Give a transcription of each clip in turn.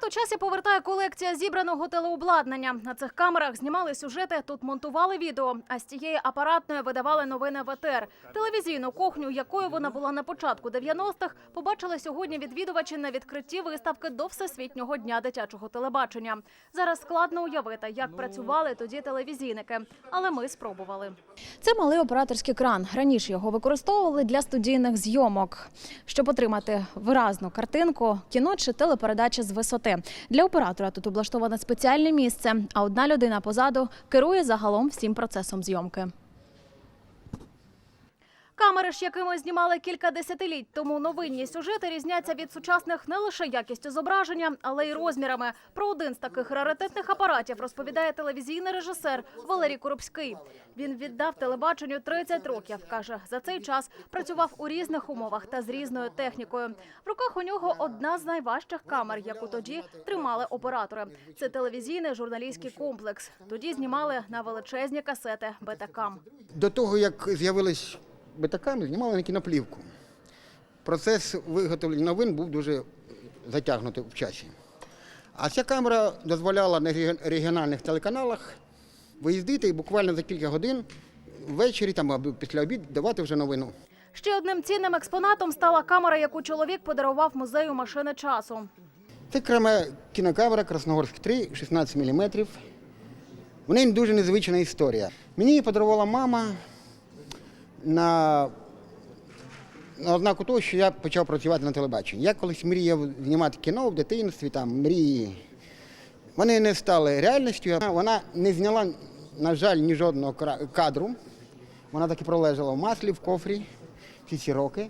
Назад у часі повертає колекція зібраного телеобладнання. На цих камерах знімали сюжети, тут монтували відео, а з цієї апаратної видавали новини в ЕТР. Телевізійну кухню, якою вона була на початку 90-х, побачили сьогодні відвідувачі на відкритті виставки до Всесвітнього дня дитячого телебачення. Зараз складно уявити, як працювали тоді телевізійники, але ми спробували. Це малий операторський кран. Раніше його використовували для студійних зйомок, щоб отримати виразну картинку, кіно чи телепередачі з висоти. Для оператора тут облаштоване спеціальне місце, а одна людина позаду керує загалом всім процесом зйомки. Камери ж, якими знімали кілька десятиліть тому новинні сюжети різняться від сучасних не лише якістю зображення, але й розмірами. Про один з таких раритетних апаратів розповідає телевізійний режисер Валерій Коробський. Він віддав телебаченню 30 років. каже, за цей час працював у різних умовах та з різною технікою. В руках у нього одна з найважчих камер, яку тоді тримали оператори. Це телевізійний журналістський комплекс. Тоді знімали на величезні касети Бетакам. До того, як з'явились бетаками, знімали на кіноплівку. Процес виготовлення новин був дуже затягнутий в часі. А ця камера дозволяла на регіональних телеканалах виїздити і буквально за кілька годин ввечері там, або після обід давати вже новину. Ще одним цінним експонатом стала камера, яку чоловік подарував музею машини часу. Це окрема кінокамера Красногорськ 3, 16 мм. В неї дуже незвична історія. Мені її подарувала мама на, на ознаку того, що я почав працювати на телебаченні. Я колись мріяв знімати кіно в дитинстві, там мрії. Вони не стали реальністю. Вона не зняла, на жаль, ні жодного кадру. Вона так і пролежала в маслі, в кофрі всі ці роки.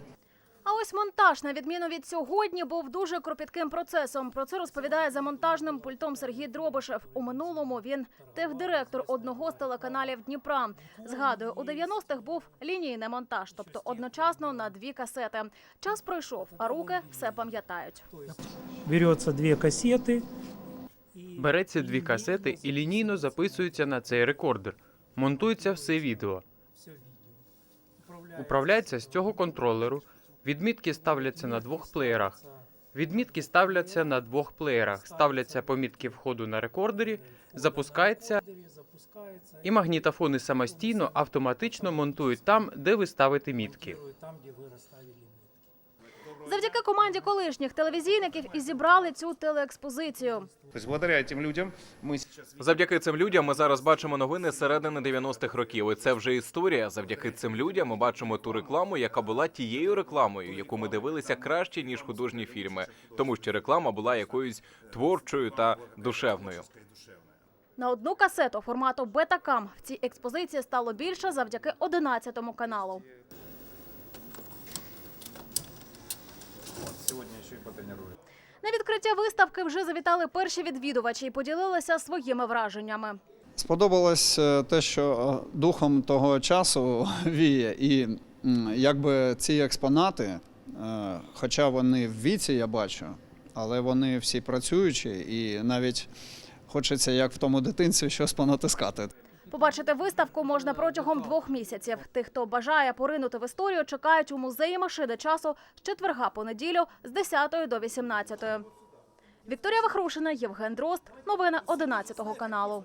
Ось монтаж, на відміну від сьогодні, був дуже кропітким процесом. Про це розповідає за монтажним пультом Сергій Дробишев. У минулому він техдиректор одного з телеканалів Дніпра. Згадує, у 90-х був лінійний монтаж, тобто одночасно на дві касети. Час пройшов, а руки все пам'ятають. Берется две кассеты, Береться дві касети і лінійно записується на цей рекордер. Монтується все відео. Управляється з цього контролеру. Відмітки ставляться на двох плеєрах. Відмітки ставляться на двох плеєрах. Ставляться помітки входу на рекордері, запускається, і магнітофони самостійно автоматично монтують там, де ви ставите мітки. Завдяки команді колишніх телевізійників і зібрали цю телеекспозицію. То благодаря этим людям сейчас Завдяки цим людям ми зараз бачимо новини середини 90-х років. І це вже історія. Завдяки цим людям ми бачимо ту рекламу, яка була тією рекламою, яку ми дивилися краще ніж художні фільми, тому що реклама була якоюсь творчою та душевною. На одну касету формату Бетакам в цій експозиції стало більше завдяки 11 каналу. На відкриття виставки вже завітали перші відвідувачі і поділилися своїми враженнями. Сподобалось е, те, що е, духом того часу віє, і якби ці експонати, е, хоча вони в віці, я бачу, але вони всі працюючі, і навіть хочеться, як в тому дитинстві, щось понатискати. Побачити виставку можна протягом двох місяців. Тих, хто бажає поринути в історію, чекають у музеї машини часу з четверга по неділю з 10 до 18. Вікторія Вахрушина, Євген Дрозд. Новини 11 каналу.